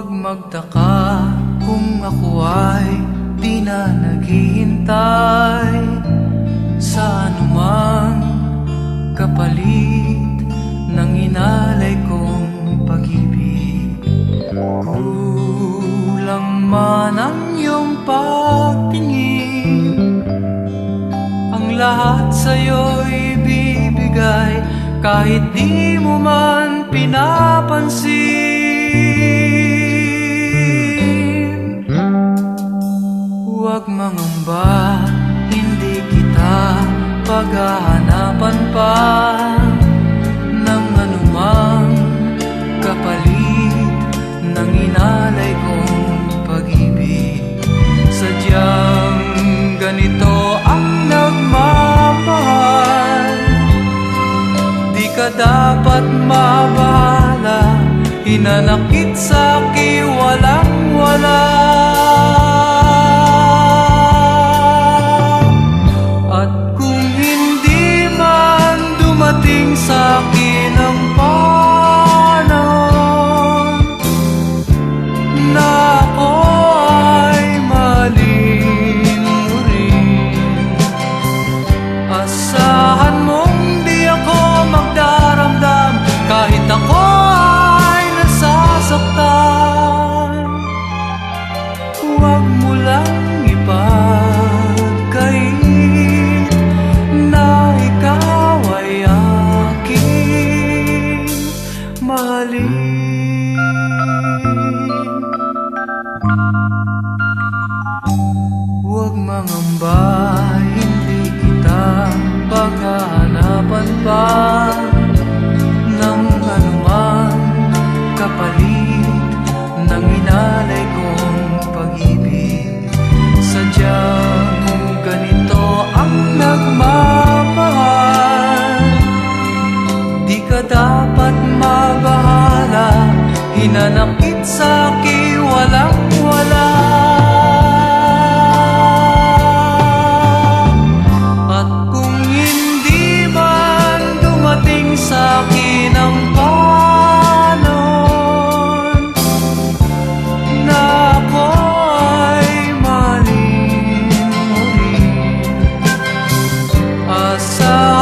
Huwag magtaka kung ako ay di na naghihintay. Sa anumang kapalit ng inalay kong pag-ibig Kulang man ang iyong pagtingin. Ang lahat sa'yo'y ibibigay kahit di mo man pinapansin. Paghahanapan pa Ng anumang kapalit ng inalay kong pag-ibig. Sadyang ganito ang nagmamahal Di ka dapat mabahala. Hinanakit sa walang wala mahalin Huwag mangamba Hinanakit sa walang wala. At kung hindi man dumating sa akin ang panon Na ako ay mali Asa